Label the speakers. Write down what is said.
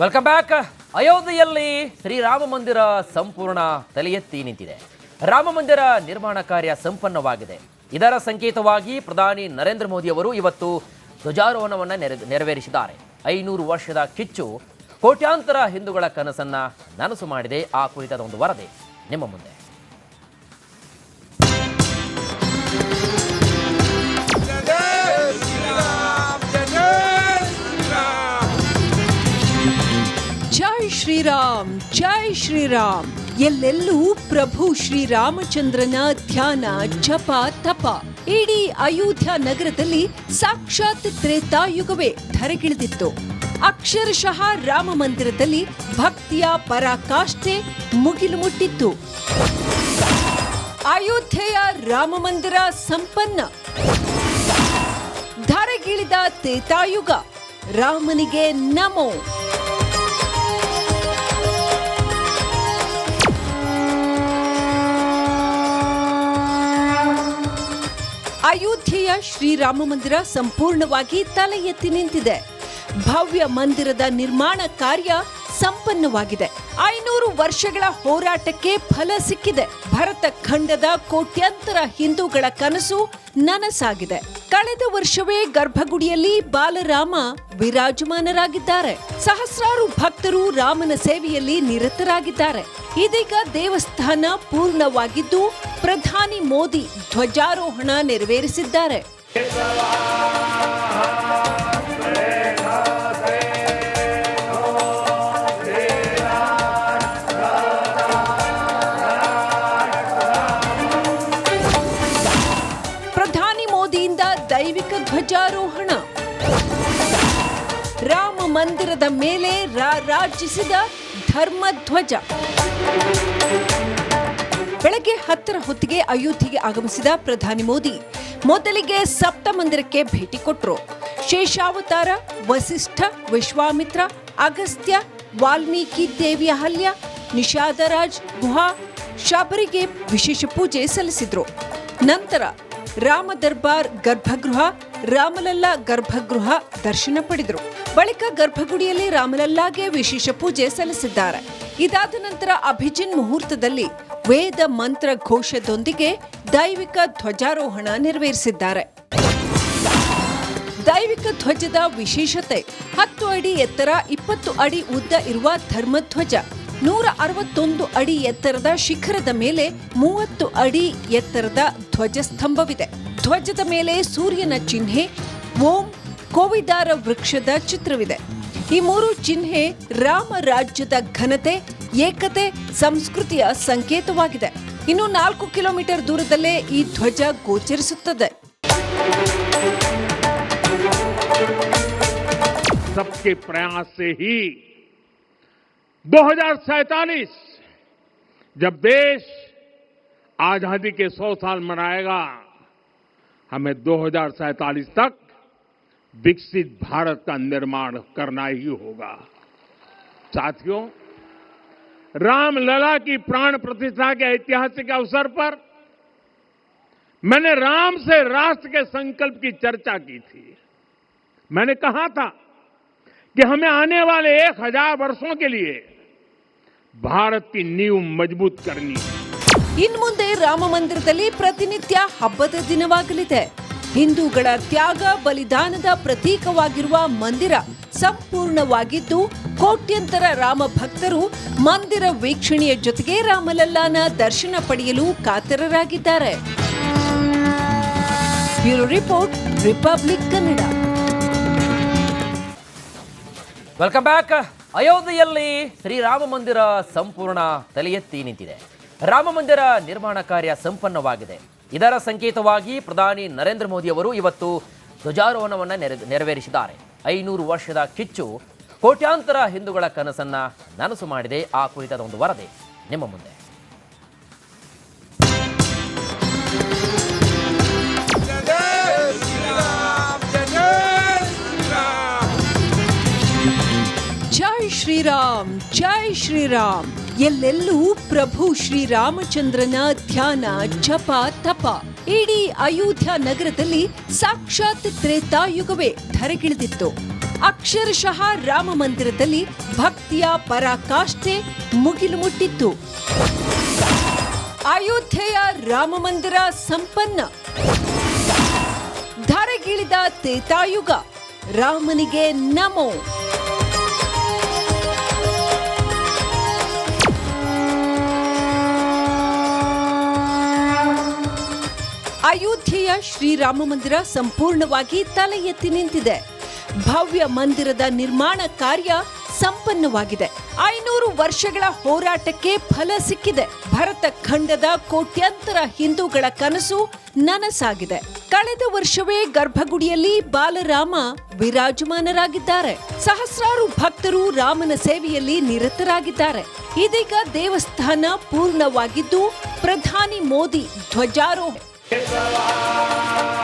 Speaker 1: Welcome back ಅಯೋಧ್ಯೆಯಲ್ಲಿ ಶ್ರೀರಾಮ ಮಂದಿರ ಸಂಪೂರ್ಣ ತಲೆ ಎತ್ತಿ ನಿಂತಿದೆ. ರಾಮ ಮಂದಿರ ನಿರ್ಮಾಣ ಕಾರ್ಯ ಸಂಪನ್ನವಾಗಿದೆ. ಇದರ ಸಂಕೇತವಾಗಿ ಪ್ರಧಾನಿ ನರೇಂದ್ರ ಮೋದಿ ಅವರು ಇವತ್ತು ಧ್ವಜಾರೋಹಣವನ್ನು ನೆರೆ, ನೆರವೇರಿಸಿದ್ದಾರೆ. ಐನೂರು ವರ್ಷದ ಕಿಚ್ಚು ಕೋಟ್ಯಾಂತರ ಹಿಂದೂಗಳ ಕನಸನ್ನ ನನಸು ಮಾಡಿದೆ. ಆ ಕುರಿತಾದ ಒಂದು ವರದಿ ನಿಮ್ಮ ಮುಂದೆ.
Speaker 2: ಜೈ ಶ್ರೀರಾಮ್. ಎಲ್ಲೆಲ್ಲೂ ಪ್ರಭು ಶ್ರೀರಾಮಚಂದ್ರನ ಧ್ಯಾನ, ಜಪ, ತಪ. ಇಡೀ ಅಯೋಧ್ಯ ನಗರದಲ್ಲಿ ಸಾಕ್ಷಾತ್ ತ್ರೇತಾಯುಗವೇ ಧರೆಗಿಳಿದಿತ್ತು. ಅಕ್ಷರಶಃ ರಾಮ ಮಂದಿರದಲ್ಲಿ ಭಕ್ತಿಯ ಪರಾಕಾಷ್ಠೆ ಮುಗಿಲು ಮುಟ್ಟಿತ್ತು ಅಯೋಧ್ಯೆಯ ರಾಮ ಮಂದಿರ ಸಂಪನ್ನ. ಧರೆಗಿಳಿದ ತ್ರೇತಾಯುಗ. ರಾಮನಿಗೆ ನಮೋ. ಅಯೋಧ್ಯೆಯ ಶ್ರೀರಾಮ ಮಂದಿರ ಸಂಪೂರ್ಣವಾಗಿ ತಲೆ ಎತ್ತಿ ನಿಂತಿದೆ. ಭವ್ಯ ಮಂದಿರದ ನಿರ್ಮಾಣ ಕಾರ್ಯ ಸಂಪನ್ನವಾಗಿದೆ. ಐನೂರು ವರ್ಷಗಳ ಹೋರಾಟಕ್ಕೆ ಫಲ ಸಿಕ್ಕಿದೆ. ಭರತ ಖಂಡದ ಕೋಟ್ಯಂತರ ಹಿಂದೂಗಳ ಕನಸು ನನಸಾಗಿದೆ. ಕಳೆದ ವರ್ಷವೇ ಗರ್ಭಗುಡಿಯಲ್ಲಿ ಬಾಲರಾಮ ವಿರಾಜಮಾನರಾಗಿದ್ದಾರೆ. ಸಹಸ್ರಾರು ಭಕ್ತರು ರಾಮನ ಸೇವೆಯಲ್ಲಿ ನಿರತರಾಗಿದ್ದಾರೆ. ಇದೀಗ ದೇವಸ್ಥಾನ ಪೂರ್ಣವಾಗಿದ್ದು, ಪ್ರಧಾನಿ ಮೋದಿ ಧ್ವಜಾರೋಹಣ ನೆರವೇರಿಸಿದ್ದಾರೆ. ಧ್ವಜಾರೋಹಣ. ರಾಮ ಮಂದಿರದ ಮೇಲೆ ರಾರಾಜಿಸಿದ ಧರ್ಮಧ್ವಜ. ಬೆಳಗ್ಗೆ ಹತ್ತರ ಹೊತ್ತಿಗೆ ಅಯೋಧ್ಯೆಗೆ ಆಗಮಿಸಿದ ಪ್ರಧಾನಿ ಮೋದಿ ಮೊದಲಿಗೆ ಸಪ್ತ ಮಂದಿರಕ್ಕೆ ಭೇಟಿ ಕೊಟ್ಟರು ಶೇಷಾವತಾರ, ವಸಿಷ್ಠ, ವಿಶ್ವಾಮಿತ್ರ, ಅಗಸ್ತ್ಯ, ವಾಲ್ಮೀಕಿ ದೇವಿಯ ಹಲ್ಯ ನಿಷಾದರಾಜ್, ಗುಹಾ, ಶಬರಿಗೆ ವಿಶೇಷ ಪೂಜೆ ಸಲ್ಲಿಸಿದ್ರು. ನಂತರ ರಾಮ ದರ್ಬಾರ್ ಗರ್ಭಗೃಹ, ರಾಮಲಲ್ಲಾ ಗರ್ಭಗೃಹ ದರ್ಶನ ಪಡೆದರು. ಬಳಿಕ ಗರ್ಭಗುಡಿಯಲ್ಲಿ ರಾಮಲಲ್ಲಾಗೆ ವಿಶೇಷ ಪೂಜೆ ಸಲ್ಲಿಸಿದ್ದಾರೆ. ಇದಾದ ನಂತರ ಅಭಿಜಿನ್ ಮುಹೂರ್ತದಲ್ಲಿ ವೇದ ಮಂತ್ರ ಘೋಷದೊಂದಿಗೆ ದೈವಿಕ ಧ್ವಜಾರೋಹಣ ನೆರವೇರಿಸಿದ್ದಾರೆ. ದೈವಿಕ ಧ್ವಜದ ವಿಶೇಷತೆ ಹತ್ತು ಅಡಿ ಎತ್ತರ ಇಪ್ಪತ್ತು ಅಡಿ ಉದ್ದ ಇರುವ ಧರ್ಮಧ್ವಜ ನೂರ ಅರವತ್ತೊಂದು ಅಡಿ ಎತ್ತರದ ಶಿಖರದ ಮೇಲೆ ಮೂವತ್ತು ಅಡಿ ಎತ್ತರದ ಧ್ವಜಸ್ತಂಭವಿದೆ ಧ್ವಜದ ಮೇಲೆ ಸೂರ್ಯನ ಚಿಹ್ನೆ ಓಂ ಕೋವಿದಾರ ವೃಕ್ಷದ ಚಿತ್ರವಿದೆ ಈ ಮೂರು ಚಿಹ್ನೆ ರಾಮ ರಾಜ್ಯದ ಘನತೆ ಏಕತೆ ಸಂಸ್ಕೃತಿಯ ಸಂಕೇತವಾಗಿದೆ ಇನ್ನು ನಾಲ್ಕು ಕಿಲೋಮೀಟರ್ ದೂರದಲ್ಲೇ ಈ ಧ್ವಜ ಗೋಚರಿಸುತ್ತದೆ
Speaker 3: सबके प्रयास से ही 2047 जब देश आज़ादी के 100 साल मनाएगा, हमें 2047 तक विकसित भारत का निर्माण करना ही होगा। साथियों, रामलला की प्राण प्रतिष्ठा के ऐतिहासिक अवसर पर मैंने राम से राष्ट्र के संकल्प की चर्चा की थी। मैंने कहा था कि हमें आने वाले एक हजार वर्षों के लिए भारत की नींव मजबूत करनी है
Speaker 2: ಇನ್ಮುಂದೆ ರಾಮ ಮಂದಿರದಲ್ಲಿ ಪ್ರತಿನಿತ್ಯ ಹಬ್ಬದ ದಿನವಾಗಲಿದೆ ಹಿಂದೂಗಳ ತ್ಯಾಗ ಬಲಿದಾನದ ಪ್ರತೀಕವಾಗಿರುವ ಮಂದಿರ ಸಂಪೂರ್ಣವಾಗಿದ್ದು ಕೋಟ್ಯಂತರ ರಾಮ ಭಕ್ತರು ಮಂದಿರ ವೀಕ್ಷಣೆಯ ಜೊತೆಗೆ ರಾಮಲಲ್ಲಾನ ದರ್ಶನ ಪಡೆಯಲು ಕಾತರರಾಗಿದ್ದಾರೆ bureau report Republic Kannada
Speaker 1: welcome back ಅಯೋಧ್ಯೆಯಲ್ಲಿ ಶ್ರೀರಾಮ ಮಂದಿರ ಸಂಪೂರ್ಣ ತಲೆ ಎತ್ತಿ ನಿಂತಿದೆ. ರಾಮ ಮಂದಿರ ನಿರ್ಮಾಣ ಕಾರ್ಯ ಸಂಪನ್ನವಾಗಿದೆ. ಇದರ ಸಂಕೇತವಾಗಿ ಪ್ರಧಾನಿ ನರೇಂದ್ರ ಮೋದಿ ಅವರು ಇವತ್ತು ಧ್ವಜಾರೋಹಣವನ್ನು ನೆರೆ, ನೆರವೇರಿಸಿದ್ದಾರೆ. ಐನೂರು ವರ್ಷದ ಕಿಚ್ಚು ಕೋಟ್ಯಾಂತರ ಹಿಂದೂಗಳ ಕನಸನ್ನ ನನಸು ಮಾಡಿದೆ. ಆ ಕುರಿತಾದ ಒಂದು ವರದಿ ನಿಮ್ಮ ಮುಂದೆ.
Speaker 2: ಶ್ರೀರಾಮ್. ಜೈ ಶ್ರೀರಾಮ್. ಎಲ್ಲೆಲ್ಲೂ ಪ್ರಭು ಶ್ರೀರಾಮಚಂದ್ರನ ಧ್ಯಾನ, ಜಪ, ತಪ. ಇಡೀ ಅಯೋಧ್ಯ ನಗರದಲ್ಲಿ ಸಾಕ್ಷಾತ್ ತ್ರೇತಾಯುಗವೇ ಧರೆಗಿಳಿದಿತ್ತು. ಅಕ್ಷರಶಃ ರಾಮ ಮಂದಿರದಲ್ಲಿ ಭಕ್ತಿಯ ಪರಾಕಾಷ್ಠೆ ಮುಗಿಲು ಮುಟ್ಟಿತ್ತು ಅಯೋಧ್ಯೆಯ ರಾಮ ಮಂದಿರ ಸಂಪನ್ನ. ಧರೆಗಿಳಿದ ತ್ರೇತಾಯುಗ. ರಾಮನಿಗೆ ನಮೋ. ಅಯೋಧ್ಯೆಯ ಶ್ರೀರಾಮ ಮಂದಿರ ಸಂಪೂರ್ಣವಾಗಿ ತಲೆ ಎತ್ತಿ ನಿಂತಿದೆ. ಭವ್ಯ ಮಂದಿರದ ನಿರ್ಮಾಣ ಕಾರ್ಯ ಸಂಪನ್ನವಾಗಿದೆ. ಐನೂರು ವರ್ಷಗಳ ಹೋರಾಟಕ್ಕೆ ಫಲ ಸಿಕ್ಕಿದೆ. ಭರತ ಖಂಡದ ಕೋಟ್ಯಂತರ ಹಿಂದೂಗಳ ಕನಸು ನನಸಾಗಿದೆ. ಕಳೆದ ವರ್ಷವೇ ಗರ್ಭಗುಡಿಯಲ್ಲಿ ಬಾಲರಾಮ ವಿರಾಜಮಾನರಾಗಿದ್ದಾರೆ. ಸಹಸ್ರಾರು ಭಕ್ತರು ರಾಮನ ಸೇವೆಯಲ್ಲಿ ನಿರತರಾಗಿದ್ದಾರೆ. ಇದೀಗ ದೇವಸ್ಥಾನ ಪೂರ್ಣವಾಗಿದ್ದು, ಪ್ರಧಾನಿ ಮೋದಿ ಧ್ವಜಾರೋಹಣ 节奏啊！